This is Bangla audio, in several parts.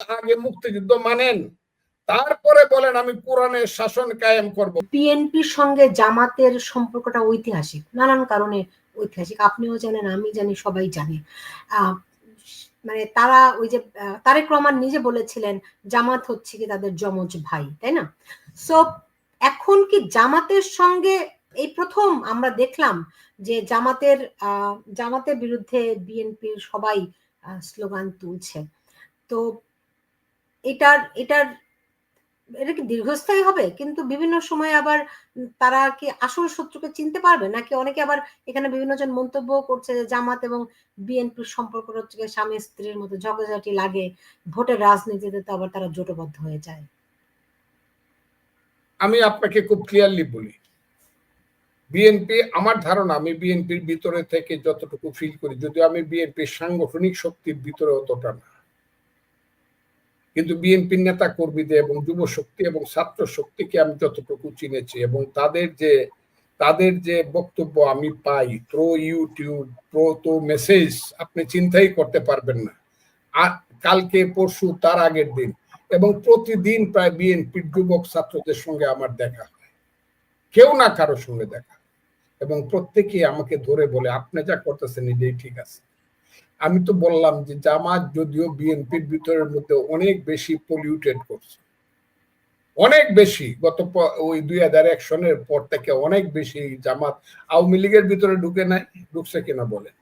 আগে মুক্তিযুদ্ধ মানেন, তারপরে বলেন আমি কোরআনের শাসন কায়েম করব। বিএনপির সঙ্গে জামাতের সম্পর্কটা ঐতিহাসিক, নানান কারণে ঐতিহাসিক, আপনিও জানেন, আমি জানি, সবাই জানে। মানে তারা ওই যে তারেক রহমান নিজে বলেছিলেন, জামাত হচ্ছে কি তাদের যমজ ভাই, তাই না? সো এখন কি জামাতের সঙ্গে এই প্রথম আমরা দেখলাম যে জামাতের জামাতের বিরুদ্ধে বিএনপির সবাই স্লোগান তুলছে। তো এটার এটার, এটা কি দীর্ঘস্থায়ী হবে? কিন্তু বিভিন্ন সময় আবার তারা কি আসল শত্রুকে চিনতে পারবে? নাকি অনেকে আবার এখানে বিভিন্ন জন মন্তব্য করছে যে জামাত এবং বিএনপির সম্পর্ক হচ্ছে স্বামী স্ত্রীর মতো ঝগড়াঝাটি লাগে, ভোটের রাজনীতিতে তো আবার তারা জোটবদ্ধ হয়ে যায়। আমি আপনাকে খুব ক্লিয়ারলি বলি, বিএনপি আমার ধারণা, আমি বিএনপির ভিতরে থেকে যতটুকু ফিল করি, যদিও আমি বিএনপির সাংগঠনিক শক্তির ভিতরে অতটা না কিন্তু বিএনপির নেতা কর্মীদের এবং যুব শক্তি এবং ছাত্র শক্তিকে আমি যতটুকু চিনেছি এবং তাদের যে তাদের যে বক্তব্য আমি পাই প্রো ইউটিউব প্রো তো মেসেজ আপনি চিন্তাই করতে পারবেন না। আর কালকে, পরশু, তার আগের দিন এবং প্রতিদিন প্রায় বিএনপির যুবক ছাত্রদের সঙ্গে আমার দেখা কেউ না কারও সঙ্গে দেখা এবং প্রত্যেকে আমাকে ধরে বলে, আপনি যা করতেছেন এটাই ঠিক আছে। আমি তো বললাম যে জামাত যদিও বিএনপির ভিতরের মধ্যে অনেক বেশি পলিউটেড করছে। অনেক বেশি, গত ওই দুই হাজার এক সনের পর থেকে অনেক বেশি জামাত আওয়ামী লীগের ভিতরে ঢুকে নাই, ঢুকছে কিনা বলেন।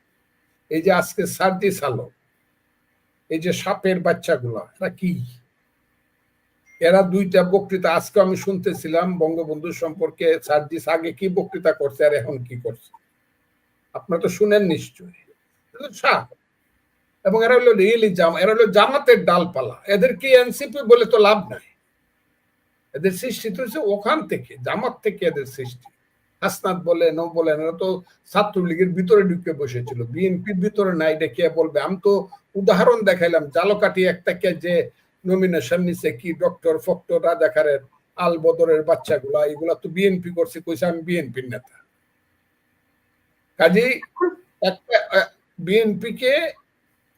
এই যে আজকে সার্জি সালো এই যে সাপের বাচ্চাগুলা, এরা কি? এরা দুইটা বক্তৃতা, আজকে আমি শুনতেছিলাম বঙ্গবন্ধু সম্পর্কে সার্জিস আগে কি বক্তৃতা করছে আর এখন কি করছে। আপনারা তো শুনেন নিশ্চয়ই। সাপ। এবং এরা হলো রিয়েলি জাম, এরা হলো জামাতের ডালপালা। এদের কি এনসিপি বলে তো লাভ নাই? এদের সৃষ্টি তো হচ্ছে ওখান থেকে, জামাত থেকে এদের সৃষ্টি। হাসনাত বলে ন বলেন এরা তো ছাত্রলীগের ভিতরে ঢুকে বসেছিল। বিএনপির ভিতরে নাই, এটা কে বলবে? আমি তো উদাহরণ দেখাইলাম জালকাটি একটাকে যে নমিনেশন নিছে কি ডক্টর ফক্টর রাজাকারের আল বদরের বাচ্চাগুলা, এগুলা তো বিএনপি করছে, কইছে আমি বিএনপির নেতা। কাজেই একটা বিএনপি কে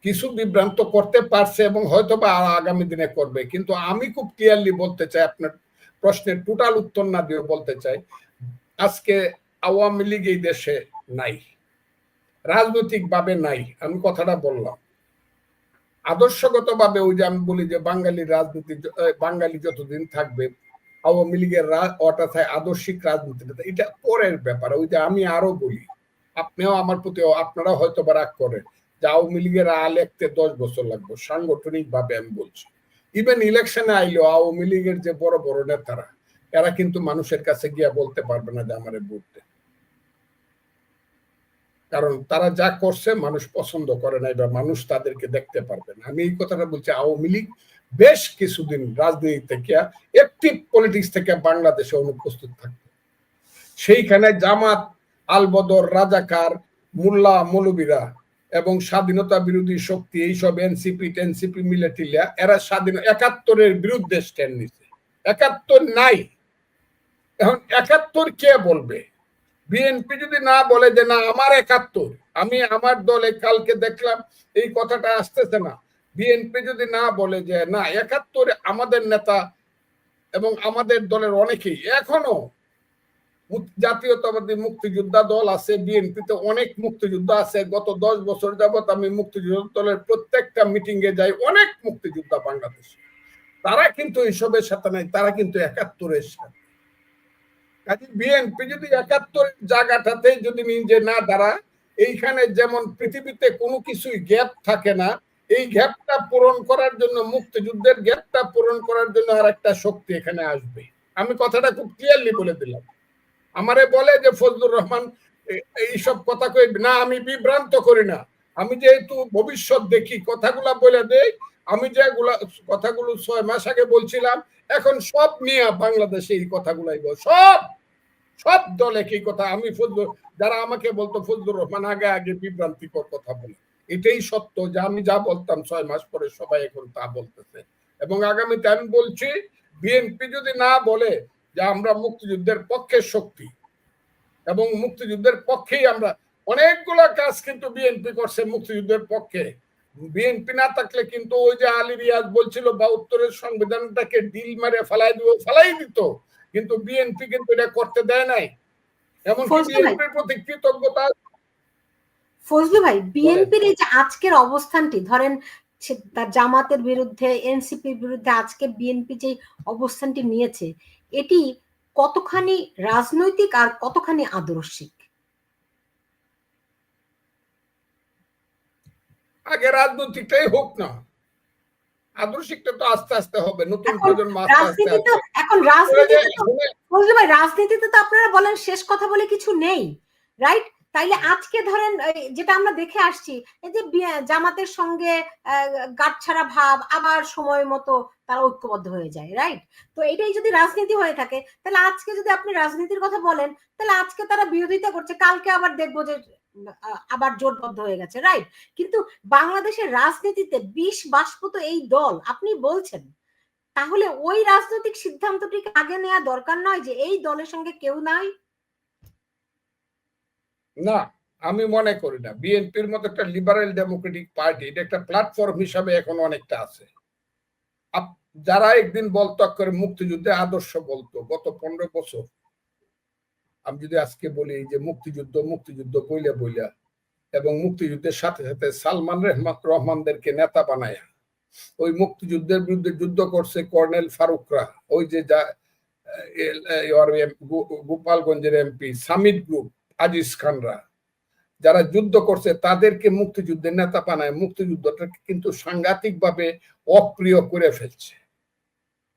কিছু বিভ্রান্ত করতে পারছে এবং হয়তো বা আগামী দিনে করবে। কিন্তু আমি খুব ক্লিয়ারলি বলতে চাই, আপনার প্রশ্নের টোটাল উত্তর না দিয়ে বলতে চাই, আজকে আওয়ামী লীগ এই দেশে নাই। রাজনৈতিক ভাবে নাই, আমি কথাটা বললাম। আদর্শগত ভাবে ওই যে আমি বলি যে বাঙালি রাজনীতি বাঙালি যতদিন থাকবে, আওয়ামী লীগের অর্থাৎ আদর্শিক রাজনীতিটা, এটা পরের ব্যাপার। ওই যে আমি আরও বলি, আপনিও আমার প্রতি আপনারা হয়তো বা রাগ করেন। যে আওয়ামী লীগের লিখতে দশ বছর লাগবে, সাংগঠনিক ভাবে আমি বলছি। ইভেন ইলেকশনে আইলো, আওয়ামী লীগের যে বড় বড় নেতারা, এরা কিন্তু মানুষের কাছে গিয়া বলতে পারবে না যে আমার দেন। কারণ তারা যা করছে, মানুষ পছন্দ করে নাই বা মানুষ তাদেরকে দেখতে পারবে না। আমি এই কথাটা বলছি, আওয়ামী লীগ বেশ কিছুদিন রাজনীতি থেকে একটিভ পলিটিক্স থেকে বাংলাদেশে অনুপস্থিত থাকবে সেইখানে জামাত, আলবদর, রাজাকার, মোল্লা, মৌলবীরা এবং স্বাধীনতা বিরোধী শক্তি এইসব এনসিপি, টেনসিপি মিলে টিলিয়া, এরা স্বাধীন, একাত্তরের বিরুদ্ধে স্ট্যান্ড নিছে। একাত্তর নাই। এখন একাত্তর কে বলবে? বিএনপি যদি না বলে যে না, আমার একাত্তর, আমি আমার দলে কালকে দেখলাম এই কথাটা আসতেছে না। বিএনপি যদি না বলে যে না, একাত্তরে আমাদের নেতা এবং আমাদের দলের অনেকেই এখনও জাতীয়তাবাদী মুক্তিযোদ্ধা দল আছে, বিএনপিতে অনেক মুক্তিযোদ্ধা আছে। গত দশ বছর যাবত আমি মুক্তিযোদ্ধা দলের প্রত্যেকটা মিটিং এ যাই, অনেক মুক্তিযোদ্ধা বাংলাদেশে। তারা কিন্তু এইসবের সাথে নাই, তারা কিন্তু একাত্তরের সাথে। কাজে বিএনপি যদি একাত্তরের জায়গাটাতে যদি নিজে না দাঁড়া এইখানে যেমন পৃথিবীতে কোনো কিছুই গ্যাপ থাকে না, এই গ্যাপটা পূরণ করার জন্য, মুক্তিযুদ্ধের গ্যাপটা পূরণ করার জন্য আর একটা শক্তি এখানে আসবে। আমি কথাটা খুব ক্লিয়ারলি বলে দিলাম। আমারে বলে যে, ফজলুর রহমান এইসব কথা কই, না, আমি বিভ্রান্ত করি না। আমি যেহেতু ভবিষ্যৎ দেখি, কথাগুলা বলে দেই, আমি যেগুলা কথাগুলো ছয় মাস আগে বলছিলাম, এখন সব নিয়ে বাংলাদেশে এই কথাগুলাই বল, সব! সব দল একই কথা, আমি ফজলুর, যারা আমাকে বলতো, ফজলুর রহমান আগে আগে বিভ্রান্তিকর কথা বলে। এটাই সত্য যে, আমি যা বলতাম ছয় মাস পরে সবাই এখন তা বলতেছে। এবং আগামীতে আমি বলছি, বিএনপি যদি না বলে যে আমরা মুক্তিযুদ্ধের পক্ষের শক্তি। এবং মুক্তিযুদ্ধের পক্ষেই আমরা অনেকগুলো কাজ কিন্তু বিএনপি করছে মুক্তিযুদ্ধের পক্ষে। বিএনপি না থাকলে কিন্তু ওই যে আলী রিয়াজ বলছিল বা উত্তরের সংবিধানটাকে ডিল মারে ফেলাই দিব ফেলাই দিত। কিন্তু বিএনপি কিন্তু এটা করতে দেয় নাই। এমনকি ফজলু ভাই। বিএনপির প্রতি কৃতজ্ঞতা ফজলু ভাই বিএনপির এই যে আজকের অবস্থানটি ধরেন তার জামাতের বিরুদ্ধে এনসিপির বিরুদ্ধে আজকে বিএনপি যে অবস্থানটি নিয়েছে এটি কতখানি রাজনৈতিক আর কতখানি আদর্শিক? আগে রাজনৈতিকটাই হোক না আদর্শিকটা তো আস্তে আস্তে হবে নতুন প্রজন্ম আস্তে আস্তে রাজনীতি তো এখন বলে রাজনীতিতে তো ভাই রাজনীতিতে তো আপনারা বলেন শেষ কথা বলে কিছু নেই রাইট তাইলে আজকে ধরেন যেটা আমরা দেখে আসছি, এই যে জামাতের সঙ্গে গাঁটছাড়া ভাব আবার সময় মতো তারা ঐক্যবদ্ধ হয়ে যায় রাইট তো এটাই যদি রাজনীতি হয়ে থাকে, তাহলে আজকে যদি আপনি রাজনীতির কথা বলেন, তাহলে আজকে তারা বিরোধিতা করছে, কালকে আবার দেখব যে আবার জোটবদ্ধ হয়ে গেছে রাইট কিন্তু বাংলাদেশের রাজনীতিতে বিষ বাষ্প তো এই দল, আপনি বলছেন। তাহলে ওই রাজনৈতিক সিদ্ধান্তটিকে আগে নেওয়া দরকার নয় যে এই দলের সঙ্গে কেউ নাই? না, আমি মনে করি না। বিএনপির মতো একটা লিবারেল ডেমোক্রেটিক পার্টি এটা একটা প্ল্যাটফর্ম হিসাবে এখন অনেকটা আছে। যারা একদিন বলতো করে মুক্তিযুদ্ধে আদর্শ বলতো, গত পনেরো বছর, আমি যদি আজকে বলি যে মুক্তিযুদ্ধ মুক্তিযুদ্ধ বইলা বইলা, এবং মুক্তিযুদ্ধের সাথে সাথে সালমান রহমান, রহমানদেরকে নেতা বানায়, ওই মুক্তিযুদ্ধের বিরুদ্ধে যুদ্ধ করছে কর্নেল ফারুকরা, ওই যে গোপালগঞ্জের এমপি সামিট গ্রুপ আজিজ খানরা, যারা যুদ্ধ করছে, তাদেরকে মুক্তিযুদ্ধের নেতা বানায়। মুক্তিযুদ্ধটাকে কিন্তু সাংঘাতিক ভাবে অপ্রিয় করে ফেলছে।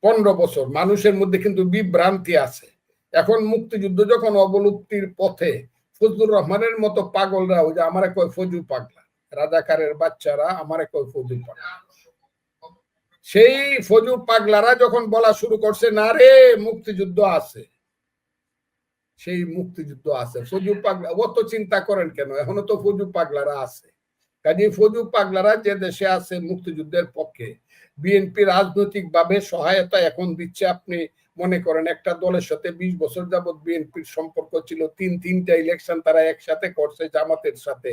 পনেরো বছর মানুষের মধ্যে কিন্তু বিভ্রান্তি আছে। এখন মুক্তিযুদ্ধ যখন অবলুপ্তির পথে, ফজলুর রহমানের মতো পাগলরা ওই যে, আমার কয় ফজু পাগলা? রাজাকারের বাচ্চারা, আমার কয় ফজু পাগলা? সেই ফজু পাগলারা যখন বলা শুরু করছে, না রে, মুক্তিযুদ্ধ আছে। সেই মুক্তিযুদ্ধ আছে। ফজু পাগলা অত চিন্তা করেন কেন? এখনও তো ফজু পাগলারা আছে। কাজে ফজু পাগলারা যে দেশে আছে মুক্তিযুদ্ধের পক্ষে, বিএনপি রাজনৈতিক ভাবে সহায়তা এখন দিচ্ছে আপনি মনে করেন, একটা দলের সাথে বিশ বছর যাবত বিএনপির সম্পর্ক ছিল, তিন, তিনটা ইলেকশন তারা একসাথে করছে জামাতের সাথে।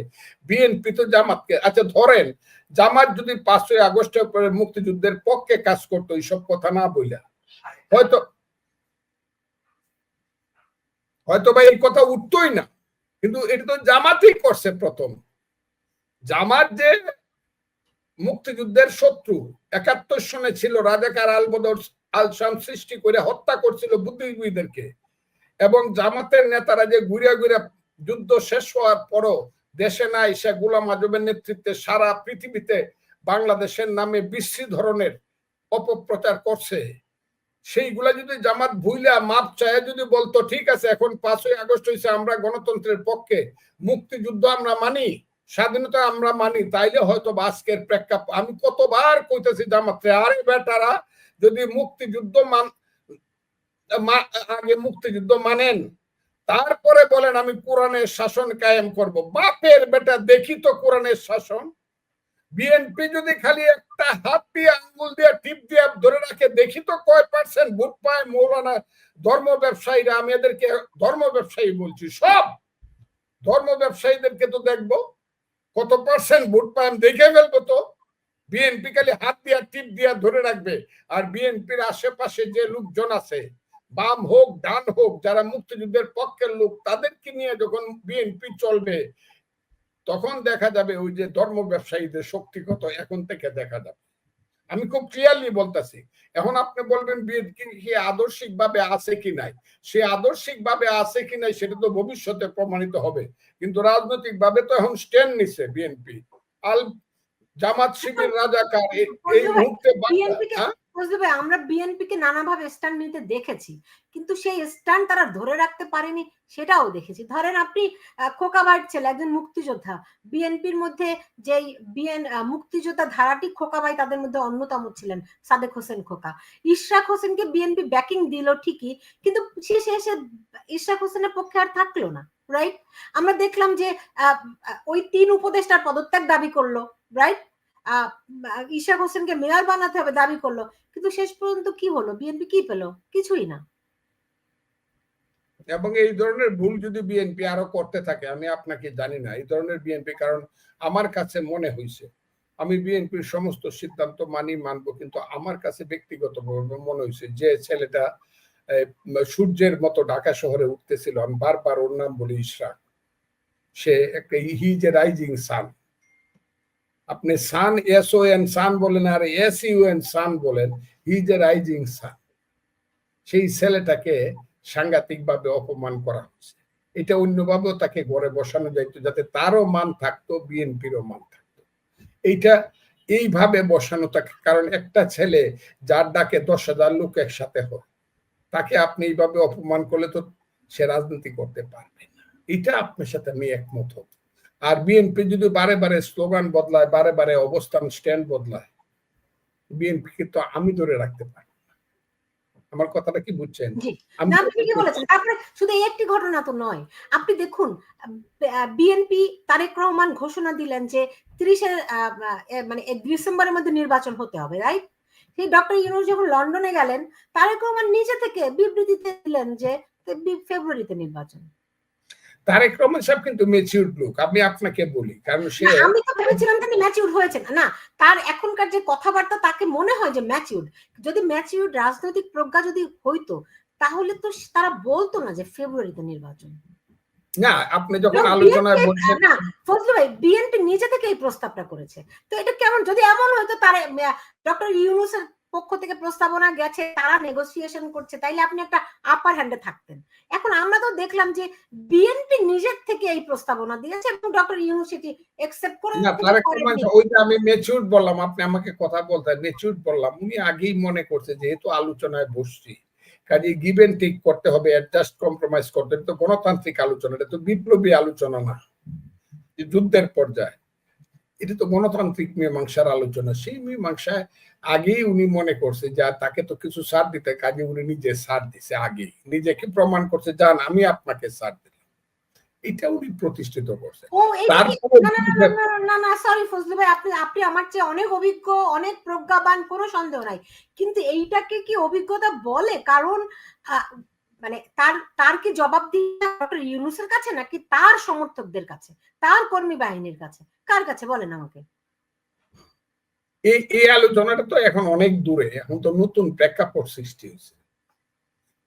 বিএনপি তো জামাতকে আচ্ছা ধরেন, জামাত যদি পাঁচই আগস্টের পরে মুক্তিযুদ্ধের পক্ষে কাজ করতো, এইসব কথা না বইলা। হয়তো হয়তো বা এই কথা উঠতোই না। কিন্তু এটা তো জামাতই করছে প্রথম। জামাত যে মুক্তিযুদ্ধের শত্রু, একাত্তর সনে ছিল রাজাকার আলবদর আলসাম সৃষ্টি করে হত্যা করছিল বুদ্ধিজীবীদেরকে। এবং জামাতের নেতারা যে ঘুরে ঘুরে যুদ্ধ শেষ হওয়ার পরও দেশে নাই, সে গোলাম আজমের নেতৃত্বে সারা পৃথিবীতে বাংলাদেশের নামে বিশ্রী ধরনের অপপ্রচার করছে। সেইগুলা যদি জামাত ভুইলা মাপ চায়, যদি বলতো, ঠিক আছে, এখন পাঁচই আগস্ট হয়েছে আমরা গণতন্ত্রের পক্ষে, মুক্তিযুদ্ধ আমরা মানি, স্বাধীনতা আমরা মানি, তাইলে হয়তো আজকের প্রেক্ষাপ আমি কতবার কইতেছি জামাতে আরে বেটারা, যদি মুক্তিযুদ্ধ মান আগে মুক্তিযুদ্ধ মানেন, তারপরে বলেন আমি কোরআনের শাসন কায়েম করব। বাপের বেটা, দেখি তো কোরআনের শাসন। বিএনপি যদি খালি একটা হাত দিয়ে আঙ্গুল দিয়ে, টিপ দিয়ে ধরে রাখে, দেখি তো কয় পার্সেন্ট ভোট পায় মৌলানা ধর্ম ব্যবসায়ীরা, আমি এদেরকে ধর্ম ব্যবসায়ী বলছি, সব ধর্ম ব্যবসায়ীদেরকে তো দেখব, কত পার্সেন্ট ভোট পায় আমি দেখে ফেলব তো। বিএনপি খালি হাত দিয়া, টিপ দিয়া ধরে রাখবে, আর বিএনপির আশেপাশে যে লোকজন আছে, বাম হোক, ডান হোক, যারা মুক্তিযুদ্ধের পক্ষের লোক, তাদেরকে নিয়ে যখন বিএনপি চলবে, তখন দেখা যাবে ওই যে ধর্ম ব্যবসায়ীদের শক্তি কত, এখন থেকে দেখা যাবে। আমি খুব ক্লিয়ারলি বলতেছি। এখন আপনি বলবেন বিএনপি কি আদর্শিক ভাবে আছে কি নাই? সে আদর্শিক ভাবে আছে কি নাই সেটা তো ভবিষ্যতে প্রমাণিত হবে। কিন্তু রাজনৈতিক ভাবে তো এখন স্ট্যান্ড নিছে বিএনপি আল জামাত শিবির রাজাকার এই মুহূর্তে পারি আমরা বিএনপি কে নানাভাবে স্ট্যান্ড নিতে দেখেছি কিন্তু সেই স্ট্যান্ড তারা ধরে রাখতে পারেনি সেটাও দেখেছি। ধরেন আপনি আহ, খোকা ভাইয়ের ছেলে একজন মুক্তিযোদ্ধা বিএনপির মধ্যে যেই বিএন মুক্তিযোদ্ধা ধারাটি খোকা ভাই তাদের মধ্যে অন্যতম ছিলেন সাদেক হোসেন খোকা। ইশরাক হোসেনকে বিএনপি ব্যাকিং দিল ঠিকই কিন্তু শেষে এসে ইশরাক হোসেনের পক্ষে আর থাকল না রাইট আমরা দেখলাম যে ওই তিন উপদেষ্টার পদত্যাগ দাবি করল রাইট ইশাক হোসেনকে মেয়র বানাতে হবে দাবি করল। কিন্তু শেষ পর্যন্ত কি হলো? বিএনপি কি পেল? কিছুই না। এবং এই ধরনের ভুল যদি বিএনপি আরও করতে থাকে, আমি আপনাকে জানি না। এই ধরনের বিএনপি কারণ আমার কাছে মনে হয়েছে আমি বিএনপির সমস্ত সিদ্ধান্ত মানি, মানবো, কিন্তু আমার কাছে ব্যক্তিগতভাবে মনে হয়েছে যে ছেলেটা সূর্যের মতো ঢাকা শহরে উঠতেছিল। আমি বারবার ওর নাম বলি ইশরাক। সে একটা হি যে রাইজিং সান। আপনি সান এস ও এন সান বলেন, আর এস ইউ এন সান বলেন হি যে রাইজিং সান সেই ছেলেটাকে সাংঘাতিক ভাবে অপমান করা হচ্ছে এটা অন্যভাবেও তাকে ঘরে বসানো যাইতো, যাতে তারও মান থাকতো, বিএনপিরও মান থাকতো। এইটা এইভাবে বসানো থাকে, কারণ একটা ছেলে যার ডাকে দশ হাজার লোক একসাথে হয়, তাকে আপনি এইভাবে অপমান করলে তো সে রাজনীতি করতে পারবে না। এটা আপনার সাথে আমি একমত হব আর বিএনপি যদি বারে বারে স্লোগান বদলায় বারে বারে অবস্থান স্ট্যান্ড বদলায় বিএনপিকে তো আমি ধরে রাখতে পারি আমার কথাটা কি বুঝছেন? আপনি শুধু এই একটি ঘটনা তো নয়। আপনি দেখুন বিএনপি তারেক রহমান ঘোষণা দিলেন যে তিরিশে মানে ডিসেম্বরের মধ্যে নির্বাচন হতে হবে রাইট? সেই ডক্টর ইউনুস যখন লন্ডনে গেলেন তারেক রহমান নিজে থেকে বিবৃতিতে দিলেন যে ফেব্রুয়ারিতে নির্বাচন। তারেক রহমান সাহেব কিন্তু মেচিউর লোক আমি আপনাকে বলি কারণ সে আমি তো ভেবেছিলাম তিনি ম্যাচিউর হয়েছেন না। তার এখনকার যে কথাবার্তা তাকে মনে হয় যে ম্যাচিউর যদি ম্যাচিউর রাজনৈতিক প্রজ্ঞা যদি হইতো তাহলে তো তারা বলতো না যে ফেব্রুয়ারিতে নির্বাচন। না আপনি যখন আলোচনায় বলছেন না ফজলু ভাই বিএনপি নিজে থেকে এই প্রস্তাবটা করেছে। তো এটা কেমন? যদি এমন হয়তো তার ডক্টর ইউনুসের পক্ষ থেকে প্রস্তাবনা গেছে তারা নেগোসিয়েশন করছে তাইলে আপনি একটা আপার হ্যান্ডে থাকতেন। এখন আমরা তো দেখলাম যে বিএনপি নিজের থেকে এই প্রস্তাবনা দিয়েছে এবং ডক্টর ইউনুস এটি একসেপ্ট করে না তারেক রহমান ওই যে আমি মেচিউর বললাম আপনি আমাকে কথা বলতে মেচিউর বললাম উনি আগেই মনে করছে যেহেতু আলোচনায় বসছি কাজে গিভেন টিক করতে হবে অ্যাডজাস্ট কম্প্রোমাইজ করতে। তো গণতান্ত্রিক আলোচনা এটা তো বিপ্লবী আলোচনা না যুদ্ধের পর্যায়ে। এটা তো গণতান্ত্রিক মীমাংসার আলোচনা। সেই মীমাংসায় আগেই উনি মনে করছে যে তাকে তো কিছু সার দিতে কাজে উনি নিজে সার দিছে আগেই। নিজেকে প্রমাণ করছে যান আমি আপনাকে সার দিলাম। এটা উনি প্রতিষ্ঠিত করছে। না না সরি ফজলু ভাই আপনি আপনি আমার চেয়ে অনেক অভিজ্ঞ অনেক প্রজ্ঞাবান কোনো সন্দেহ নাই। কিন্তু এইটাকে কি অভিজ্ঞতা বলে? কারণ মানে তার তার কি জবাব দিয়ে ডক্টর ইউনুসের কাছে নাকি তার সমর্থকদের কাছে তার কর্মী বাহিনীর কাছে? কার কাছে বলেন আমাকে? এই এই আলোচনাটা তো এখন অনেক দূরে, এখন তো নতুন প্রেক্ষাপট সৃষ্টি হয়েছে।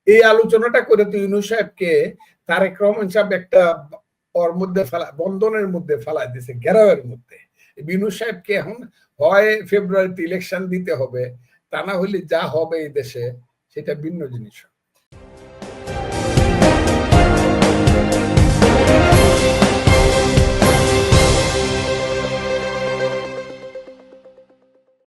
এই আলোচনাটা করে তো ইউনু সাহেবকে তারেক রহমান সাহেব একটা ওর মধ্যে ফেলা, বন্ধনের মধ্যে ফেলাই দিছে ঘেরাওয়ের মধ্যে। বিনু সাহেবকে এখন হয় ফেব্রুয়ারিতে ইলেকশন দিতে হবে, তা না হলে যা হবে এই দেশে, সেটা ভিন্ন জিনিস হবে।